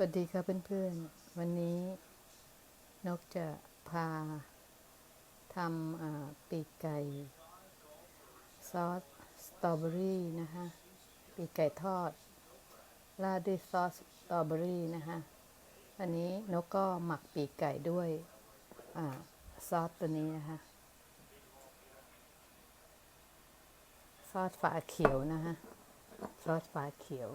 สวัสดีครับเพื่อนๆ วันนี้นกจะพาทำปีกไก่ ซอสสตรอเบอรี่นะคะปีกไก่ทอด ราดด้วยซอสสตรอเบอรี่นะคะอันนี้นกก็หมักปีกไก่ด้วยอซอสตัวนี้นะคะซอสฝาเขียวนะคะซอสฝาเขียว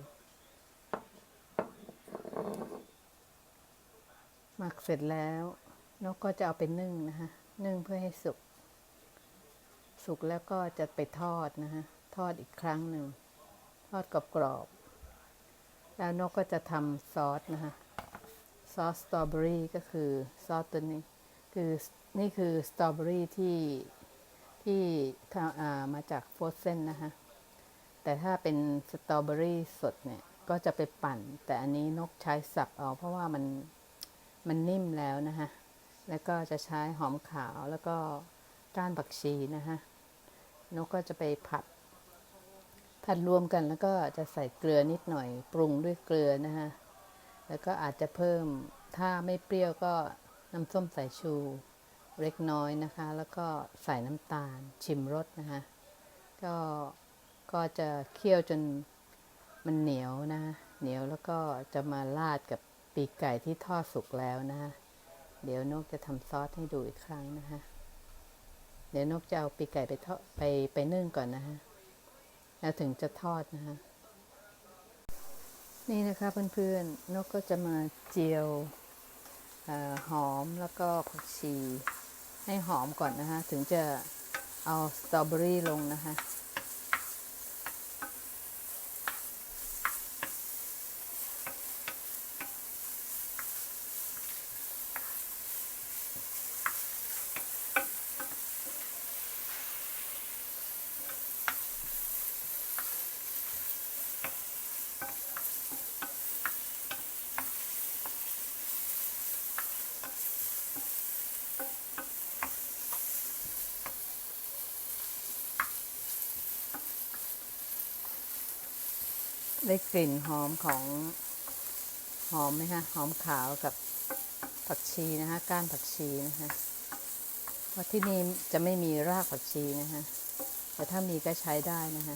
หมักเสร็จแล้วนกก็จะเอาไปนึ่งนะคะนึ่งเพื่อให้สุก สุกแล้วก็จะไปทอดนะคะทอดอีกครั้งหนึ่ง ทอดกรอบๆแล้วนกก็จะทำซอสนะคะซอสสตรอเบอรี่ก็คือซอสตัวนี้ คือนี่คือสตรอเบอรี่ที่ที่ทามาจากโฟรเซนนะคะแต่ถ้าเป็นสตรอเบอรี่สดเนี่ย ก็จะไปปั่น แต่อันนี้นกใช้สับเอาเพราะว่ามันมันนิ่มแล้วนะคะแล้วก็จะใช้หอมขาวแล้วก็ก้านบักชีนะคะนกก็จะไปผัด ผัดรวมกันแล้วก็จะใส่เกลือนิดหน่อย ปรุงด้วยเกลือนะคะแล้วก็อาจจะเพิ่มถ้าไม่เปรี้ยวก็น้ำส้มสายชูเล็กน้อยนะคะ แล้วก็ใส่น้ำตาลชิมรสนะคะก็ก็จะเคี่ยวจน มันเหนียวนะ เหนียวแล้วก็จะมาราดกับปีกไก่ที่ทอดสุกแล้วนะ เดี๋ยวนกจะทำซอสให้ดูอีกครั้งนะคะเดี๋ยวนกจะเอาปีกไก่ไปทอดไปไปนึ่งก่อนนะคะแล้วถึงจะทอดนะคะนี่นะคะเพื่อนๆ นกก็จะมาเจียวออหอมแล้วก็ผักชีให้หอมก่อนนะคะ ถึงจะเอาสตรอเบอรี่ลงนะคะ ได้กลิ่นหอมของหอมไหมคะหอมขาวกับผักชีนะคะ ก้านผักชีนะคะเพราะที่นี่จะไม่มีรากผักชีนะคะแต่ถ้ามีก็ใช้ได้นะคะ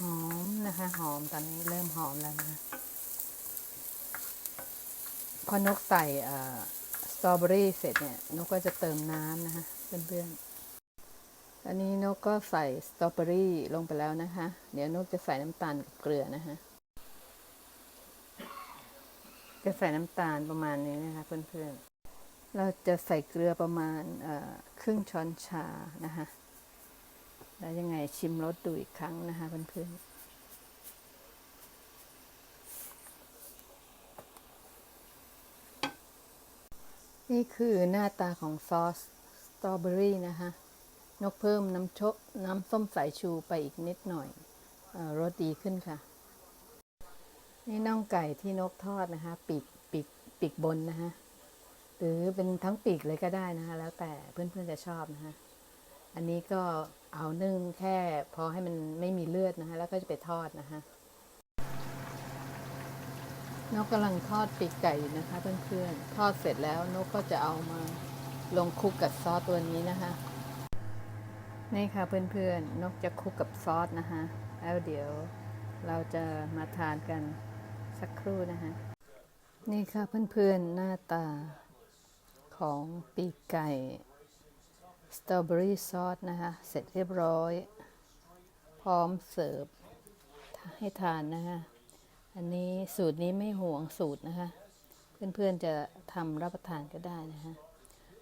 หอมนะคะ หอมตอนนี้เริ่มหอมแล้วนะพอนกใส่สตรอเบอรี่เสร็จเนี่ย นกก็จะเติมน้ำนะคะเพื่อนๆอันนี้นกก็ใส่สตรอเบอรี่ลงไปแล้วนะคะ เดี๋ยวนกจะใส่น้ำตาลกับเกลือนะคะ จะใส่น้ำตาลประมาณนี้นะคะเพื่อนๆ เราจะใส่เกลือประมาณครึ่งช้อนชานะคะ แล้วยังไงชิมรสดูอีกครั้งนะคะเพื่อนๆนี่คือหน้าตาของซอสสตรอเบอรี่นะคะนกเพิ่มน้ำชกน้ำส้มสายชูไปอีกนิดหน่อยเออรสดีขึ้นค่ะ นี่น่องไก่ที่นกทอดนะคะ ปีกปีกปีกบนนะคะหรือเป็นทั้งปีกเลยก็ได้นะคะ แล้วแต่เพื่อนๆจะชอบนะคะ อันนี้ก็เอานึ่งแค่พอให้มันไม่มีเลือดนะคะ แล้วก็จะไปทอดนะคะนกกำลังทอดปีกไก่นะคะเพื่อนๆทอดเสร็จแล้วนกก็จะเอามาลงคลุกกับซอสตัวนี้นะคะนี่ค่ะเพื่อนๆนกจะคลุกกับซอสนะคะแล้วเดี๋ยวเราจะมาทานกันสักครู่นะคะนี่ค่ะเพื่อนๆหน้าตาของปีกไก่ สตรอเบอรี่ซอสนะคะ เสร็จเรียบร้อย พร้อมเสิร์ฟให้ทานนะคะอันนี้สูตรนี้ไม่ห่วงสูตรนะคะ เพื่อนๆจะทำรับประทานก็ได้นะคะ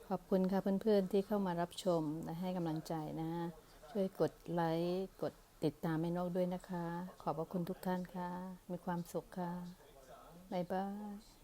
ขอบคุณค่ะเพื่อนๆที่เข้ามารับชมและให้กำลังใจนะะช่วยกดไลค์กดติดตามแม่นกด้วยนะคะ ขอบพระคุณทุกท่านค่ะ มีความสุขค่ะ บ๊ายบาย